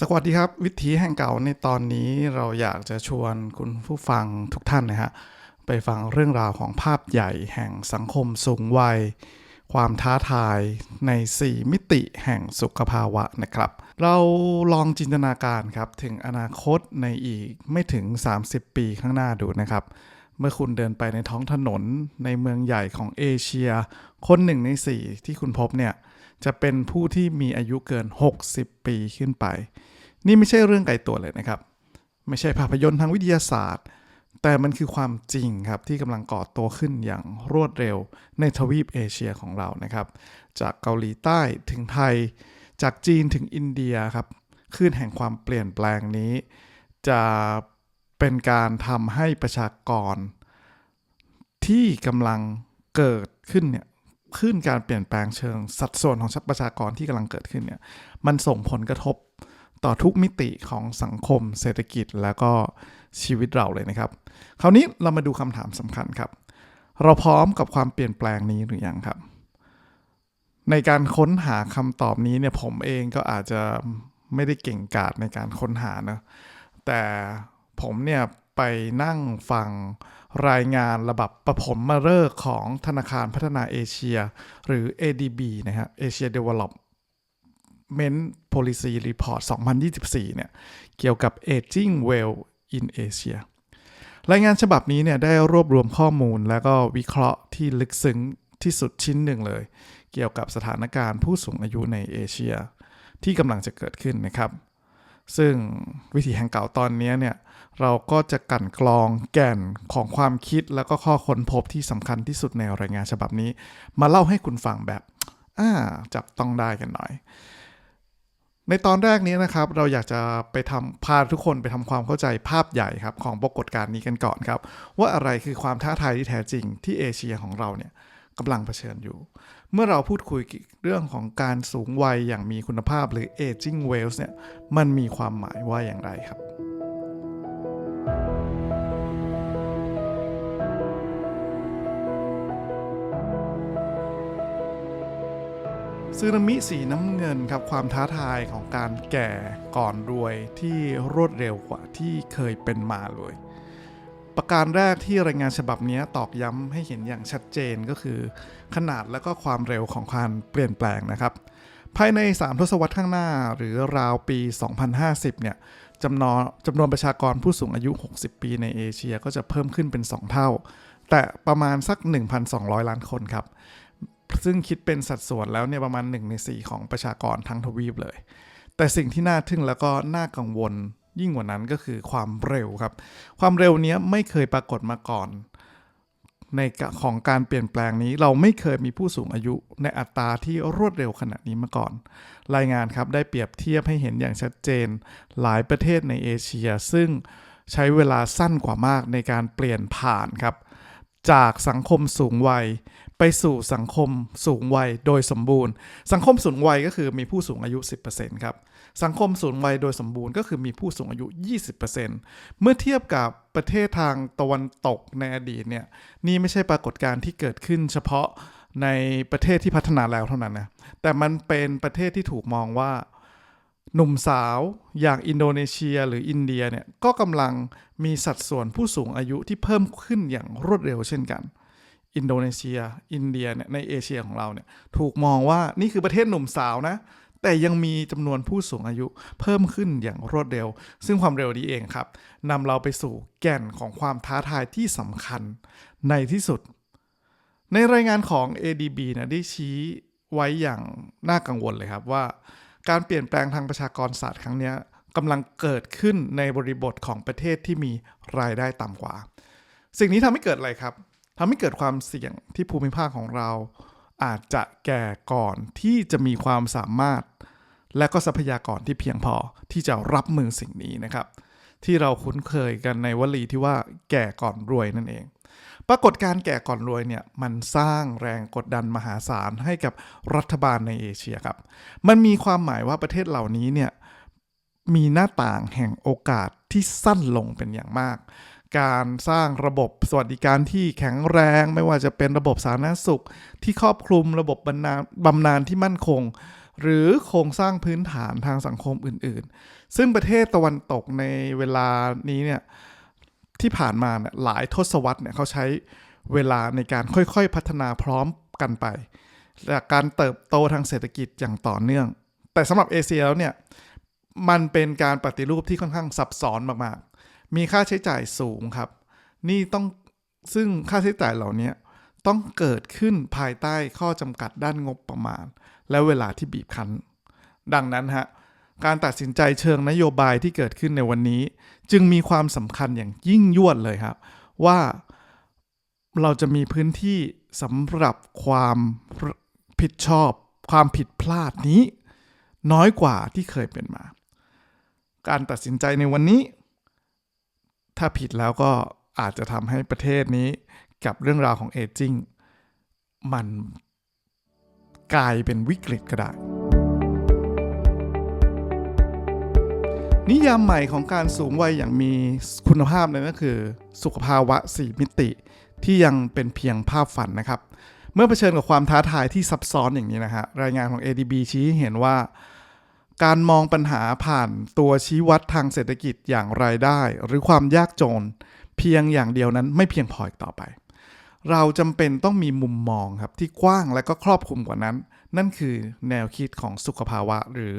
สวัสดีครับ วิถีแห่งเก่าในตอนนี้เราอยากจะชวนคุณผู้ฟังทุกท่านนะฮะไปฟังเรื่องราวของภาพใหญ่แห่งสังคมสูงวัย ความท้าทายใน 4 มิติแห่งสุขภาวะนะครับ เราลองจินตนาการครับถึงอนาคตในอีกไม่ถึง 30 ปีข้างหน้าดูนะครับ เมื่อคุณเดินไปในท้องถนนในเมืองใหญ่ของเอเชีย คนหนึ่งใน 4 ที่คุณพบเนี่ย จะเป็นผู้ที่มีอายุเกิน 60 ปีขึ้นไป นี่ไม่ใช่เรื่องไกลตัวเลยนะครับ ไม่ใช่ภาพยนตร์ทางวิทยาศาสตร์ แต่มันคือความจริงครับที่กำลังก่อตัวขึ้นอย่างรวดเร็วในทวีปเอเชียของเรานะครับ จากเกาหลีใต้ถึงไทย จากจีนถึงอินเดียครับคลื่นแห่งความเปลี่ยนแปลงนี้ จะเป็นการทำให้ประชากรที่กำลังเกิดขึ้นเนี่ย ขึ้นการเปลี่ยนแปลงเชิง สัดส่วนของประชากรที่กำลังเกิดขึ้นเนี่ยมันส่งผลกระทบต่อทุกมิติของสังคม เศรษฐกิจแล้วก็ชีวิตเราเลยนะครับ คราวนี้เรามาดูคำถามสำคัญครับ เราพร้อมกับความเปลี่ยนแปลงนี้หรือยังครับ ในการค้นหาคำตอบนี้เนี่ยผมเองก็อาจจะไม่ได้เก่งกาจในการค้นหานะแต่ผมเนี่ยไปนั่งฟัง รายงานระบับประผมมาเลิกของธนาคารพัฒนาเอเชีย หรือ ADB นะฮะ Asia Development Policy Report 2024 เนี่ย เกี่ยวกับ Aging Well in Asia รายงานฉบับนี้เนี่ยได้รวบรวมข้อมูลแล้วก็วิเคราะห์ที่ลึกซึ้งที่สุดชิ้นหนึ่งเลย เกี่ยวกับสถานการณ์ผู้สูงอายุในเอเชีย ที่กำลังจะเกิดขึ้นนะครับ ซึ่งวิธีแห่งเก่าตอนนี้เนี่ยเราก็จะกลั่นกรองแก่นของความคิดแล้วก็ข้อค้นพบที่สำคัญที่สุดในรายงานฉบับนี้ มาเล่าให้คุณฟังแบบอ่าจับต้องได้กันหน่อย ในตอนแรกนี้นะครับ เราอยากจะไปทำพาทุกคนไปทำความเข้าใจภาพใหญ่ครับของปรากฏการณ์นี้กันก่อนครับ ว่าอะไรคือความท้าทายที่แท้จริงที่เอเชียของเราเนี่ยกำลังเผชิญอยู่ เมื่อเราพูดคุยเรื่องของการสูงวัยอย่างมีคุณภาพหรือ aging well เนี่ย มันมีความหมายว่าอย่างไรครับ ซึนามิสีน้ำเงินครับ ความท้าทายของการแก่ก่อนรวยที่รวดเร็วกว่าที่เคยเป็นมาเลย ประการแรกที่รายงานฉบับนี้ตอกย้ำให้เห็นอย่างชัดเจนก็คือ ขนาดและก็ความเร็วของการเปลี่ยนแปลงนะครับ ภายใน 3 ทศวรรษข้างหน้าหรือราวปี 2050 เนี่ยจำนวนจำนวนประชากรผู้สูงอายุ 60 ปีในเอเชียก็จะเพิ่มขึ้นเป็น 2 เท่า แต่ประมาณสัก 1,200 ล้านคนครับ ซึ่งคิดเป็นสัดส่วนแล้วเนี่ยประมาณ 1 ใน 4 ของประชากรทั้งทวีปเลย แต่สิ่งที่น่าทึ่งแล้วก็น่ากังวล ยิ่งกว่านั้นก็คือความเร็วครับ ความเร็วเนี้ยไม่เคยปรากฏมาก่อน ในของการเปลี่ยนแปลงนี้เราไม่เคยมีผู้สูงอายุในอัตราที่รวดเร็วขนาดนี้มาก่อน รายงานครับได้เปรียบเทียบให้เห็นอย่างชัดเจน หลายประเทศในเอเชีย ซึ่งใช้เวลาสั้นกว่ามากในการเปลี่ยนผ่านครับ จากสังคมสูงวัย ไปสู่สังคมสูงวัยโดยสมบูรณ์ สังคมสูงวัยก็คือมีผู้สูงอายุ 10%ครับ สังคมสูงวัยโดยสมบูรณ์ก็คือมีผู้สูงอายุ 20%เมื่อเทียบกับประเทศทางตะวันตกในอดีตเนี่ย นี่ไม่ใช่ปรากฏการณ์ที่เกิดขึ้นเฉพาะในประเทศที่พัฒนาแล้วเท่านั้นนะ แต่มันเป็นประเทศที่ถูกมองว่าหนุ่มสาวอย่างอินโดนีเซียหรืออินเดียเนี่ยก็กำลังมีสัดส่วนผู้สูงอายุที่เพิ่มขึ้นอย่างรวดเร็วเช่นกัน อินโดนีเซีย อินเดียเนี่ยในเอเชียของเราเนี่ยถูกมองว่านี่คือประเทศหนุ่มสาวนะ แต่ยังมีจำนวนผู้สูงอายุเพิ่มขึ้นอย่างรวดเร็ว ซึ่งความเร็วนี้เองครับนำเราไปสู่แก่นของความท้าทายที่สำคัญในที่สุด ในรายงานของ ADB นะได้ชี้ไว้อย่างน่ากังวลเลยครับว่า การเปลี่ยนแปลงทางประชากรศาสตร์ครั้งนี้กำลังเกิดขึ้นในบริบทของประเทศที่มีรายได้ต่ำกว่า สิ่งนี้ทำให้เกิดอะไรครับ ทำให้เกิดความเสี่ยงที่ภูมิภาคของเรา อาจจะแก่ก่อนที่จะมีความสามารถ และก็ทรัพยากรที่เพียงพอที่จะรับมือสิ่งนี้นะครับ ที่เราคุ้นเคยกันในวลีที่ว่าแก่ก่อนรวยนั่นเอง ปรากฏการแก่ก่อนรวยเนี่ยมันสร้างแรงกดดันมหาศาลให้กับรัฐบาลในเอเชียครับ มันมีความหมายว่าประเทศเหล่านี้เนี่ยมีหน้าต่างแห่งโอกาสที่สั้นลงเป็นอย่างมาก การสร้างระบบสวัสดิการที่แข็งแรง ไม่ว่าจะเป็นระบบสาธารณสุข ที่ครอบคลุมระบบบำนาญบำนาญที่มั่นคง หรือโครงสร้างพื้นฐานทางสังคมอื่นๆ ซึ่งประเทศตะวันตกในเวลานี้เนี่ยที่ผ่านมาเนี่ยหลายทศวรรษเนี่ยเขาใช้เวลาในการค่อยๆพัฒนาพร้อมกันไปจากการเติบโตทางเศรษฐกิจอย่างต่อเนื่อง แต่สำหรับเอเชียแล้วเนี่ยมันเป็นการปฏิรูปที่ค่อนข้างซับซ้อนมากๆ มีค่าใช้จ่ายสูงครับ นี่ต้องซึ่งค่าใช้จ่ายเหล่านี้ต้องเกิดขึ้นภายใต้ข้อจำกัดด้านงบประมาณ และเวลาที่บีบคั้น ดังนั้นฮะการตัดสินใจเชิงนโยบายที่เกิดขึ้นในวันนี้ จึงมีความสำคัญอย่างยิ่งยวดเลยครับ ว่าเราจะมีพื้นที่สำหรับความผิดชอบ ความผิดพลาดนี้ น้อยกว่าที่เคยเป็นมา การตัดสินใจในวันนี้ ถ้าผิดแล้วก็อาจจะทำให้ประเทศนี้กับเรื่องราวของเอจิ้งมันกลายเป็นวิกฤตก็ได้ นิยามใหม่ของการสูงวัยอย่างมีคุณภาพนั่นก็คือ สุขภาวะ 4 มิติที่ยังเป็นเพียงภาพฝันนะครับ เมื่อเผชิญกับความท้าทายที่ซับซ้อนอย่างนี้นะฮะรายงานของ ADB ชี้ให้เห็นว่า การมองปัญหาผ่านตัวชี้วัดทางเศรษฐกิจอย่างรายได้ หรือความยากจน เพียงอย่างเดียวนั้นไม่เพียงพออีกต่อไป เราจำเป็นต้องมีมุมมองครับที่กว้างและก็ครอบคลุมกว่านั้น นั่นคือแนวคิดของสุขภาวะหรือ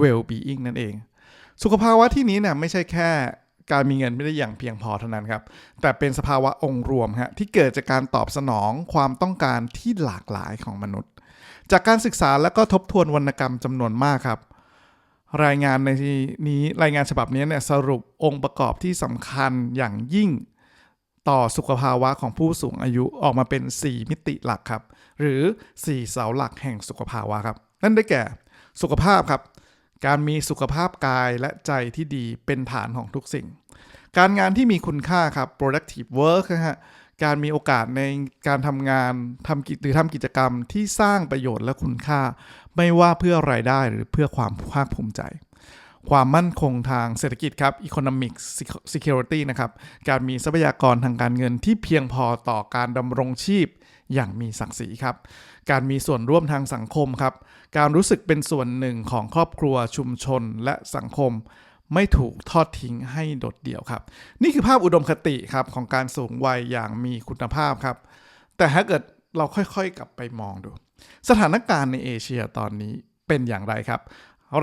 well-being นั่นเอง สุขภาวะที่นี้เนี่ยไม่ใช่แค่การมีเงินไม่ได้อย่างเพียงพอเท่านั้นครับ แต่เป็นสภาวะองค์รวมฮะที่เกิดจากการตอบสนองความต้องการที่หลากหลายของมนุษย์ จากการศึกษาและก็ทบทวนวรรณกรรมจำนวนมากครับ รายงานในที่นี้รายงานฉบับนี้เนี่ยสรุปองค์ประกอบที่สำคัญอย่างยิ่งต่อสุขภาวะของผู้สูงอายุออกมาเป็น 4 มิติหลักครับ หรือ 4 เสาหลักแห่งสุขภาวะครับ นั่นได้แก่สุขภาพครับ การมีสุขภาพกายและใจที่ดีเป็นฐานของทุกสิ่ง การงานที่มีคุณค่าครับ productive work นะฮะ การมีโอกาสในการทำงานทำกิจหรือทำกิจกรรมที่สร้างประโยชน์และคุณค่า ไม่ว่าเพื่อรายได้หรือเพื่อความภาคภูมิใจ ความมั่นคงทางเศรษฐกิจครับ economic security นะครับ การมีทรัพยากรทางการเงินที่เพียงพอต่อการดำรงชีพอย่างมีศักดิ์ศรีครับ การมีส่วนร่วมทางสังคมครับ การรู้สึกเป็นส่วนหนึ่งของครอบครัวชุมชนและสังคม ไม่ถูกทอดทิ้งให้โดดเดี่ยวครับ นี่คือภาพอุดมคติครับของการสูงวัยอย่างมีคุณภาพครับ แต่ถ้าเกิดเราค่อยๆกลับไปมองดู สถานการณ์ในเอเชียตอนนี้เป็นอย่างไรครับ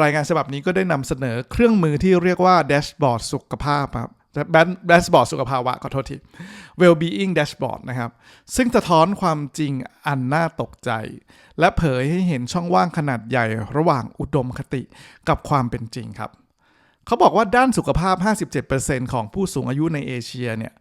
รายงานฉบับนี้ก็ได้นำเสนอเครื่องมือที่เรียกว่าแดชบอร์ดสุขภาพครับแดชบอร์ดสุขภาวะขอโทษที well-being dashboard นะครับ ซึ่งสะท้อนความจริงอันน่าตกใจ และเผยให้เห็นช่องว่างขนาดใหญ่ระหว่างอุดมคติกับความเป็นจริงครับ เขาบอกว่าด้านสุขภาพ 57%ของผู้สูงอายุในเอเชียเนี่ย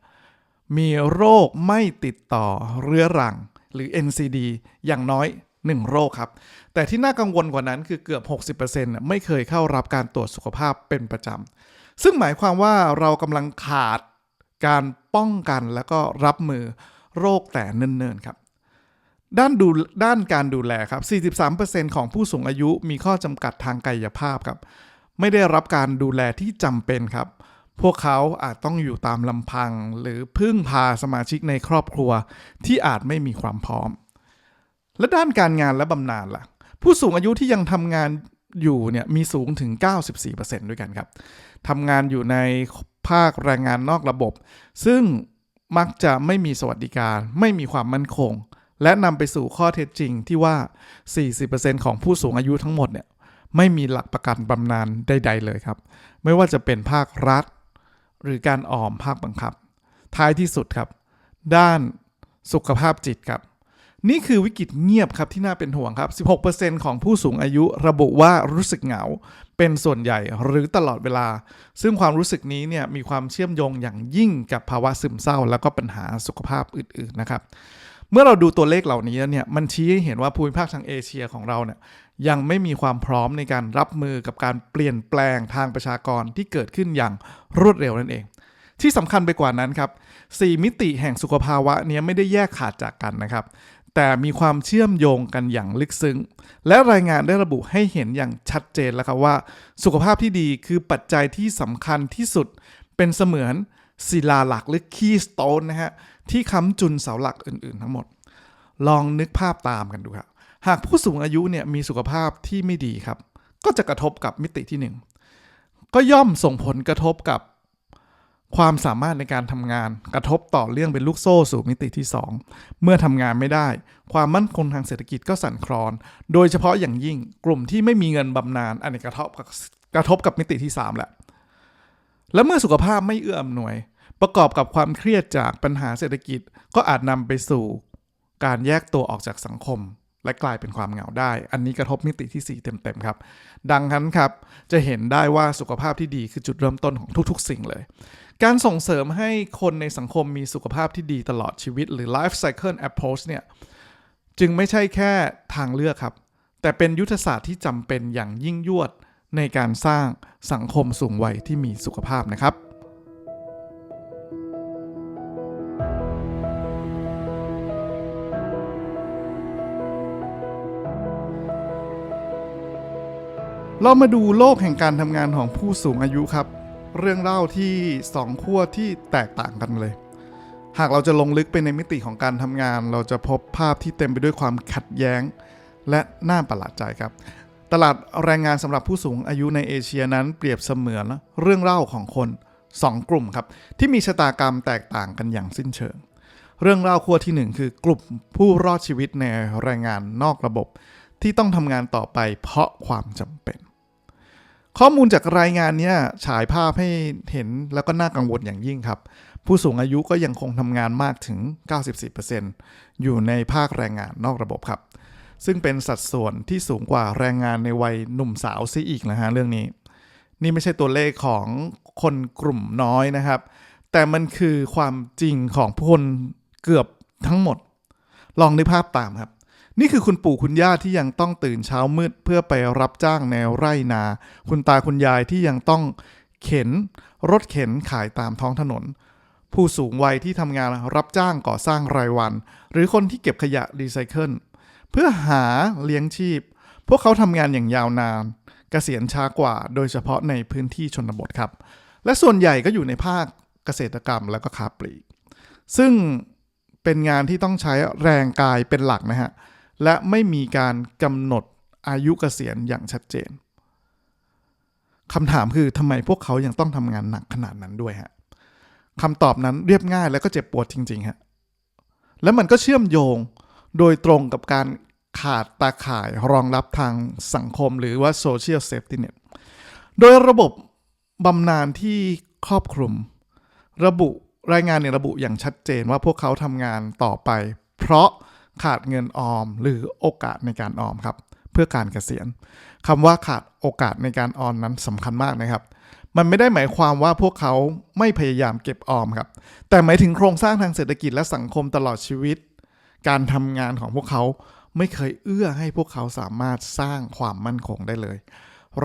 มีโรคไม่ติดต่อเรื้อรังหรือ NCD อย่างน้อย 1 โรคครับ แต่ที่น่ากังวลกว่านั้นคือเกือบ 60%ไม่เคยเข้ารับการตรวจสุขภาพเป็นประจำ ซึ่งหมายความว่าเรากำลังขาดการป้องกันและก็รับมือโรคแต่เนิ่นๆครับ ด้านดูด้านการดูแลครับ 43%ของผู้สูงอายุมีข้อจำกัดทางกายภาพครับ ไม่ได้รับการดูแลที่จำเป็นครับ พวกเขาอาจต้องอยู่ตามลำพัง หรือพึ่งพาสมาชิกในครอบครัวที่อาจไม่มีความพร้อม และด้านการงานและบำนาญล่ะ ผู้สูงอายุที่ยังทำงานอยู่เนี่ยมีสูงถึง 94%ด้วยกันครับทำงานอยู่ในภาคแรงงานนอกระบบ ซึ่งมักจะไม่มีสวัสดิการ ไม่มีความมั่นคง และนำไปสู่ข้อเท็จจริงที่ว่า 40%ของผู้สูงอายุทั้งหมดเนี่ย ไม่มีหลักประกันบำนาญใดๆเลยครับ ไม่ว่าจะเป็นภาครัฐ หรือการออมภาคบังคับ ท้ายที่สุดครับ ด้านสุขภาพจิตครับ นี่คือวิกฤตเงียบครับที่น่าเป็นห่วงครับ 16%ของผู้สูงอายุระบุว่ารู้สึกเหงา เป็นส่วนใหญ่หรือตลอดเวลา ซึ่งความรู้สึกนี้เนี่ยมีความเชื่อมโยงอย่างยิ่งกับภาวะซึมเศร้า แล้วก็ปัญหาสุขภาพอื่นๆนะครับเมื่อเราดูตัวเลขเหล่านี้เนี่ยมันชี้ให้เห็นว่าภูมิภาคทางเอเชียของเราเนี่ย ยังไม่มีความพร้อมในการรับมือกับการเปลี่ยนแปลงทางประชากรที่เกิดขึ้นอย่างรวดเร็วนั่นเอง ที่สำคัญไปกว่านั้นครับ4มิติแห่งสุขภาวะนี้ไม่ได้แยกขาดจากกันนะครับ แต่มีความเชื่อมโยงกันอย่างลึกซึ้ง และรายงานได้ระบุให้เห็นอย่างชัดเจนแล้วครับว่า สุขภาพที่ดีคือปัจจัยที่สำคัญที่สุด เป็นเสมือนศิลาหลักหรือ keystone นะฮะที่ค้ำจุนเสาหลักอื่นๆ ทั้งหมด ลองนึกภาพตามกันดูครับ หากผู้สูงอายุเนี่ยมีสุขภาพที่ไม่ดีครับ ก็จะกระทบกับมิติที่หนึ่งก็ย่อมส่งผลกระทบกับความสามารถในการทำงาน กระทบต่อเรื่องเป็นลูกโซ่สู่มิติที่ 2 เมื่อทำงานไม่ได้ ความมั่นคงทางเศรษฐกิจก็สั่นคลอน โดยเฉพาะอย่างยิ่งกลุ่มที่ไม่มีเงินบำนาญอันนี้กระทบกับกระทบกับมิติที่ 3 แหละ และเมื่อสุขภาพไม่เอื้ออำนวย ประกอบกับความเครียดจากปัญหาเศรษฐกิจก็อาจนำไปสู่การแยกตัวออกจากสังคม และกลายเป็นความเหงาได้ อันนี้กระทบมิติที่ 4 เต็มๆครับ ดังนั้นครับ จะเห็นได้ว่าสุขภาพที่ดีคือจุดเริ่มต้นของทุกๆ สิ่งเลย การส่งเสริมให้คนในสังคมมีสุขภาพที่ดีตลอดชีวิต หรือ life cycle approach เนี่ย จึงไม่ใช่แค่ทางเลือกครับ แต่เป็นยุทธศาสตร์ที่จำเป็นอย่างยิ่งยวดในการสร้างสังคมสูงวัยที่มีสุขภาพนะครับ เรามาดูโลกแห่งการทำงานของผู้สูงอายุครับ เรื่องเล่าที่สองขั้วที่แตกต่างกันเลย หากเราจะลงลึกไปในมิติของการทำงาน เราจะพบภาพที่เต็มไปด้วยความขัดแย้ง และน่าประหลาดใจครับ ตลาดแรงงานสำหรับผู้สูงอายุในเอเชียนั้นเปรียบเสมือนเรื่องเล่าของคน2กลุ่มครับ ที่มีชะตากรรมแตกต่างกันอย่างสิ้นเชิง เรื่องเล่าขั้วทีหนึ่1 คือกลุ่มผู้รอดชีวิตในแรงงานนอกระบบ ที่ต้องทำงานต่อไปเพราะความจำเป็น ข้อมูลจากรายงานนี้ฉายภาพให้เห็นแล้วก็น่ากังวลอย่างยิ่งครับ ผู้สูงอายุก็ยังคงทำงานมากถึง 94%อยู่ในภาคแรงงานนอกระบบครับ ซึ่งเป็นสัดส่วนที่สูงกว่าแรงงานในวัยหนุ่มสาวซิอีกนะฮะเรื่องนี้ นี่ไม่ใช่ตัวเลขของคนกลุ่มน้อยนะครับ แต่มันคือความจริงของผู้คนเกือบทั้งหมด ลองนึกภาพตามครับ นี่คือคุณปู่คุณย่าที่ยังต้องตื่นเช้ามืดเพื่อไปรับจ้างแนวไร่นา คุณตาคุณยายที่ยังต้องเข็น รถเข็นขายตามท้องถนน ผู้สูงวัยที่ทำงานรับจ้างก่อสร้างรายวัน หรือคนที่เก็บขยะรีไซเคิลเพื่อหาเลี้ยงชีพ พวกเขาทำงานอย่างยาวนานกเกษียณช้ากว่า โดยเฉพาะในพื้นที่ชนบทครับ และส่วนใหญ่ก็อยู่ในภาคเกษตรกรรมแล้วก็ค้าปลีกซึ่งเป็นงานที่ต้องใช้แรงกายเป็นหลักนะฮะ และไม่มีการกำหนดอายุเกษียณอย่างชัดเจนคำถามคือทำไมพวกเขายังต้องทำงานหนักขนาดนั้นด้วยฮะคำตอบนั้นเรียบง่ายและก็เจ็บปวดจริงๆฮะและมันก็เชื่อมโยงโดยตรงกับการขาดตาข่ายรองรับทางสังคมหรือว่า social safety net โดยระบบบำนาญที่ครอบคลุม ระบุรายงานเนี่ยระบุอย่างชัดเจนว่าพวกเขาทำงานต่อไป เพราะ ขาดเงินออม หรือโอกาสในการออมครับเพื่อการเกษียณคำว่าขาดโอกาสในการออมนั้นสำคัญมากนะครับ มันไม่ได้หมายความว่าพวกเขาไม่พยายามเก็บออมครับ แต่หมายถึงโครงสร้างทางเศรษฐกิจและสังคมตลอดชีวิต การทำงานของพวกเขาไม่เคยเอื้อให้พวกเขาสามารถสร้างความมั่นคงได้เลย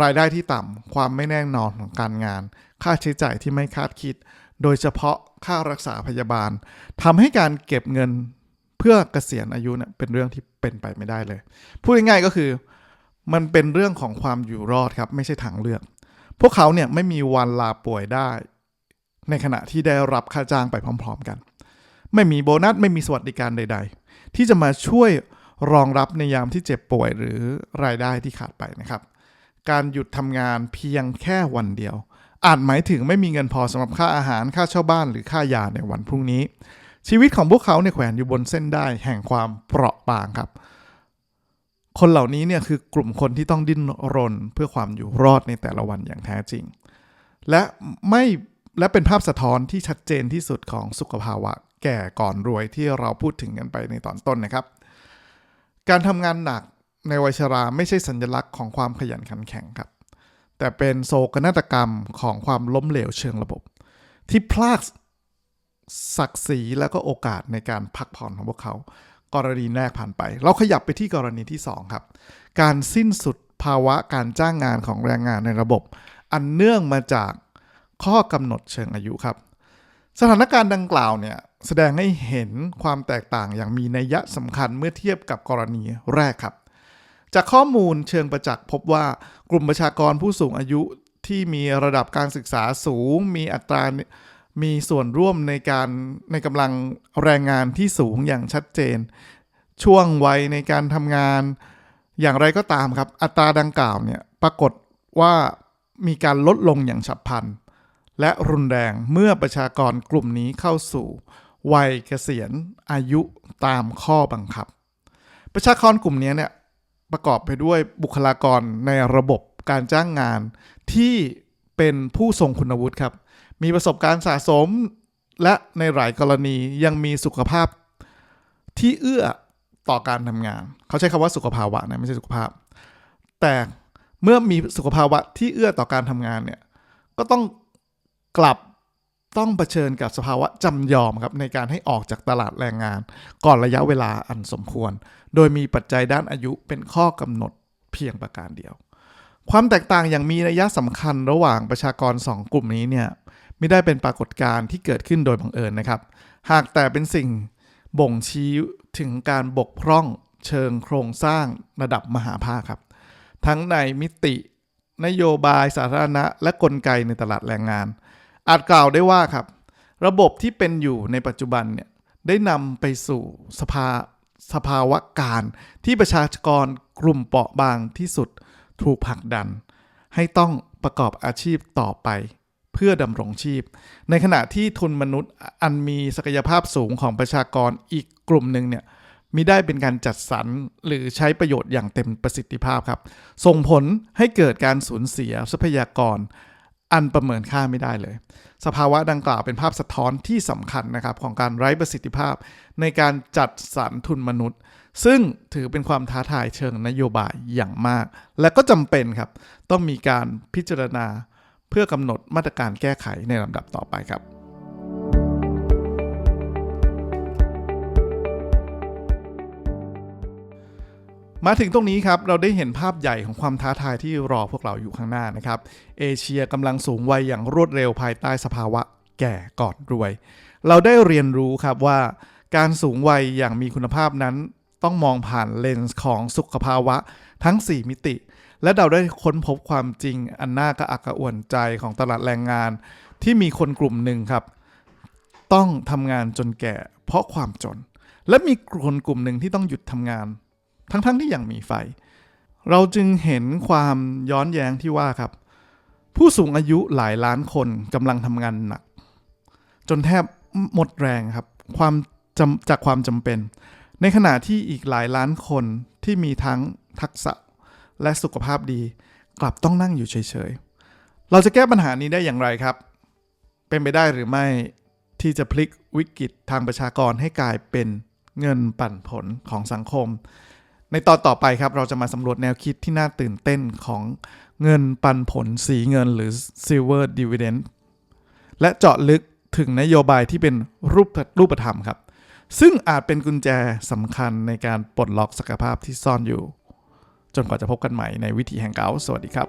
รายได้ที่ต่ำความไม่แน่นอนของการงาน ค่าใช้จ่ายที่ไม่คาดคิด โดยเฉพาะค่ารักษาพยาบาลทำให้การเก็บเงิน เพื่อเกษียณอายุเนี่ยเป็นเรื่องที่เป็นไปไม่ได้เลย พูดง่ายๆก็คือ มันเป็นเรื่องของความอยู่รอดครับไม่ใช่ทางเลือก พวกเขาเนี่ยไม่มีวันลาป่วยได้ ในขณะที่ได้รับค่าจ้างไปพร้อม ๆ กัน ไม่มีโบนัสไม่มีสวัสดิการใด ๆ ที่จะมาช่วยรองรับในยามที่เจ็บป่วยหรือรายได้ที่ขาดไปนะครับ การหยุดทำงานเพียงแค่วันเดียวอาจหมายถึงไม่มีเงินพอสำหรับค่าอาหารค่าเช่าบ้านหรือค่ายาในวันพรุ่งนี้ ชีวิตของพวกเขาเนี่ยแขวนอยู่บนเส้นได้แห่งความเปราะบางครับ คนเหล่านี้เนี่ยคือกลุ่มคนที่ต้องดิ้นรนเพื่อความอยู่รอดในแต่ละวันอย่างแท้จริง และไม่และเป็นภาพสะท้อนที่ชัดเจนที่สุดของสุขภาวะแก่ก่อนรวยที่เราพูดถึงกันไปในตอนต้นนะครับ การทำงานหนักในวัยชราไม่ใช่สัญลักษณ์ของความขยันขันแข็งครับ แต่เป็นโศกนาฏกรรมของความล้มเหลวเชิงระบบ ที่พลาก ศักดิ์ศรีและก็โอกาสในการพักผ่อนของพวกเขา กรณีแรกผ่านไป เราขยับไปที่กรณีที่ 2 ครับ การสิ้นสุดภาวะการจ้างงานของแรงงานในระบบ อันเนื่องมาจากข้อกำหนดเชิงอายุครับ สถานการณ์ดังกล่าวเนี่ยแสดงให้เห็นความแตกต่างอย่างมีนัยสำคัญเมื่อเทียบกับกรณีแรกครับ จากข้อมูลเชิงประจักษ์พบว่ากลุ่มประชากรผู้สูงอายุที่มีระดับการศึกษาสูง มีอัตรา มีส่วนร่วมในการในกำลังแรงงานที่สูงอย่างชัดเจน ช่วงวัยในการทำงาน อย่างไรก็ตามครับ อัตราดังกล่าวเนี่ยปรากฏว่ามีการลดลงอย่างฉับพลัน และรุนแรงเมื่อประชากรกลุ่มนี้เข้าสู่ วัยเกษียณอายุตามข้อบังคับ ประชากรกลุ่มนี้เนี่ยประกอบไปด้วยบุคลากรในระบบการจ้างงานที่เป็นผู้ทรงคุณวุฒิครับ มีประสบการณ์สะสม และในหลายกรณียังมีสุขภาพที่เอื้อต่อการทำงาน เขาใช้คำว่าสุขภาวะนะไม่ใช่สุขภาพ แต่เมื่อมีสุขภาวะที่เอื้อต่อการทำงานเนี่ยก็ต้องกลับต้องเผชิญกับสภาวะจำยอมครับในการให้ออกจากตลาดแรงงาน ก่อนระยะเวลาอันสมควร โดยมีปัจจัยด้านอายุเป็นข้อกำหนดเพียงประการเดียว ความแตกต่างอย่างมีนัยสำคัญระหว่างประชากร 2 กลุ่มนี้เนี่ย ไม่ได้เป็นปรากฏการณ์ที่เกิดขึ้นโดยบังเอิญนะครับ หากแต่เป็นสิ่งบ่งชี้ถึงการบกพร่องเชิงโครงสร้างระดับมหาภาคครับ ทั้งในมิติ นโยบายสาธารณะ และกลไกในตลาดแรงงาน อาจกล่าวได้ว่าครับ ระบบที่เป็นอยู่ในปัจจุบันเนี่ยได้นำไปสู่สภาสภาวะการที่ประชากรกลุ่มเปราะบางที่สุดถูกผลักดัน ให้ต้องประกอบอาชีพต่อไป พื่อดำรงชีพ ในขณะที่ทุนมนุษย์อันมีศักยภาพสูงของประชากรอีกกลุ่มหนึ่งเนี่ยมิได้เป็นการจัดสรรหรือใช้ประโยชน์อย่างเต็มประสิทธิภาพครับ ส่งผลให้เกิดการสูญเสียทรัพยากร อันประเมินค่าไม่ได้เลย สภาวะดังกล่าวเป็นภาพสะท้อนที่สำคัญนะครับของการไร้ประสิทธิภาพ ในการจัดสรรทุนมนุษย์ ซึ่งถือเป็นความท้าทายเชิงนโยบายอย่างมาก และก็จำเป็นครับ ต้องมีการพิจารณา เพื่อกำหนดมาตรการแก้ไขในลำดับต่อไปครับ มาถึงตรงนี้ครับ เราได้เห็นภาพใหญ่ของความท้าทายที่รอพวกเราอยู่ข้างหน้านะครับ เอเชียกำลังสูงวัยอย่างรวดเร็วภายใต้สภาวะแก่ก่อนรวย เราได้เรียนรู้ครับว่าการสูงวัยอย่างมีคุณภาพนั้น ต้องมองผ่านเลนส์ของสุขภาวะทั้ง 4 มิติ และเราได้ค้นพบความจริงอันน่ากระอักกระอ่วนใจของตลาดแรงงาน ที่มีคนกลุ่มหนึ่งครับ ต้องทำงานจนแก่ เพราะความจน และมีคนกลุ่มหนึ่งที่ต้องหยุดทำงาน ทั้งๆทที่ยังมีไฟ เราจึงเห็นความย้อนแย้งที่ว่าครับ ผู้สูงอายุหลายล้านคนกำลังทำงานหนัก จนแทบหมดแรงครับความจจากความจำเป็น ในขณะที่อีกหลายล้านคนที่มีทั้งทักษะ และสุขภาพดี กลับต้องนั่งอยู่เฉยๆ เราจะแก้ปัญหานี้ได้อย่างไรครับ เป็นไปได้หรือไม่ที่จะพลิกวิกฤตทางประชากรให้กลายเป็นเงินปั่นผลของสังคม ในตอนต่อไปครับเราจะมาสำรวจแนวคิดที่น่าตื่นเต้นของเงินปันผลสีเงินหรือ silver dividend และเจาะลึกถึงนโยบายที่เป็นรูปรูปธรรมครับ ซึ่งอาจเป็นกุญแจสำคัญในการปลดล็อกศักยภาพที่ซ่อนอยู่ จนกว่าจะพบกันใหม่ในวิถีแห่งเกาสวัสดีครับ